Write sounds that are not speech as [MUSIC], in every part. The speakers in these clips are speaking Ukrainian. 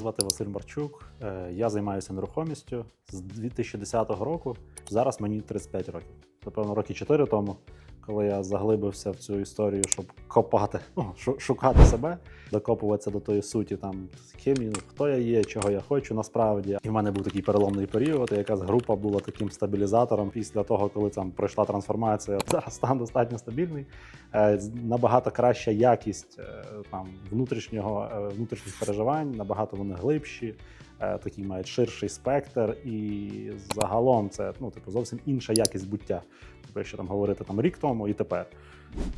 звати Василь Марчук. Е, Я займаюся нерухомістю з 2010 року. Зараз мені 35 років. Це певно роки 4 тому, коли я заглибився в цю історію, щоб копати, ну, шукати себе, докопуватися до тої суті, там ким я, хто я є, чого я хочу насправді. І в мене був такий переломний період. і Якась група була таким стабілізатором після того, коли там пройшла трансформація. [LAUGHS] Зараз стан достатньо стабільний. Е, Набагато краща якість е, там внутрішнього е, внутрішніх переживань, набагато вони глибші, такий мають ширший спектр, і загалом це ну, типу, зовсім інша якість буття. Тобто, якщо там говорити там рік тому і тепер,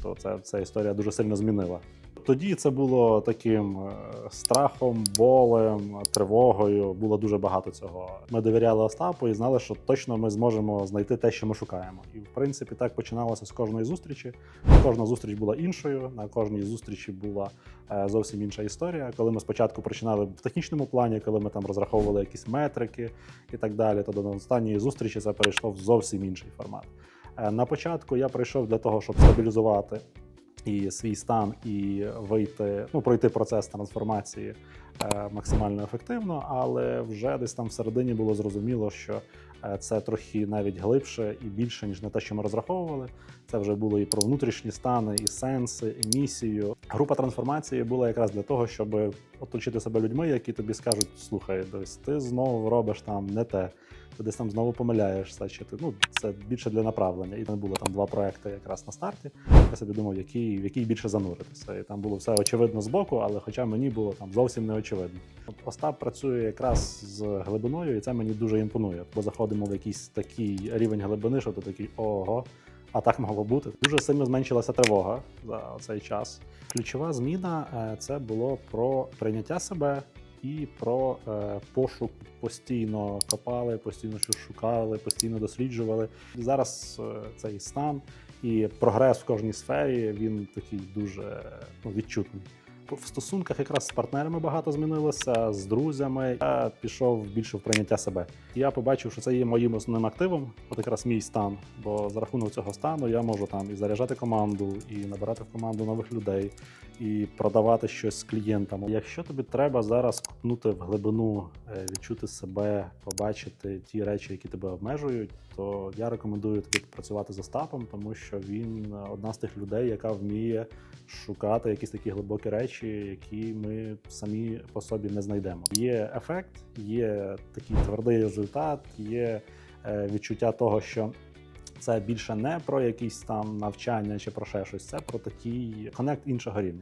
то це ця історія сильно змінила. Тоді це було таким е, страхом, болем, тривогою. Було дуже багато цього. Ми довіряли Остапу і знали, що точно ми зможемо знайти те, що ми шукаємо. І в принципі так починалося з кожної зустрічі. Кожна зустріч була іншою. На кожній зустрічі була е, зовсім інша історія. Коли ми спочатку починали в технічному плані, коли ми там розраховували якісь метрики і так далі, то до останньої зустрічі це перейшло в зовсім інший формат. Е, На початку я прийшов для того, щоб стабілізувати і свій стан, і вийти, ну пройти процес трансформації е, максимально ефективно, але вже десь там всередині було зрозуміло, що е, це трохи навіть глибше і більше ніж на те, що ми розраховували. Це вже було і про внутрішні стани, і сенси, і місію. Група трансформації була якраз для того, щоб оточити себе людьми, які тобі скажуть: слухай, десь ти знову робиш там не те. Ти десь там знову помиляєшся, чи ти ну це більше для направлення. І там було там два проекти якраз на старті. Я собі думав, який, в який більше зануритися. І там було все очевидно з боку, але хоча мені було там зовсім не очевидно. Остап працює якраз з глибиною, і це мені дуже імпонує. Бо заходимо в якийсь такий рівень глибини, що ти такий ого. А так могло бути. Дуже сильно зменшилася тривога за цей час. Ключова зміна е, це було про прийняття себе і про е, пошук. Постійно копали, постійно щось шукали, постійно досліджували. Зараз е, цей стан і прогрес в кожній сфері він такий дуже ну, відчутний. В стосунках якраз з партнерами багато змінилося, з друзями. Я пішов більше в прийняття себе. Я побачив, що це є моїм основним активом, от якраз мій стан. Бо за рахунок цього стану я можу там і заряджати команду, і набирати в команду нових людей, і продавати щось клієнтам. Якщо тобі треба зараз купнути в глибину, е, відчути себе, побачити ті речі, які тебе обмежують, то я рекомендую тобі працювати з Остапом, тому що він е, одна з тих людей, яка вміє шукати якісь такі глибокі речі, які ми самі по собі не знайдемо. Є ефект, є такий твердий результат, є е, відчуття того, що. Це більше не про якісь там навчання чи про ще щось, це про такий конект іншого рівня.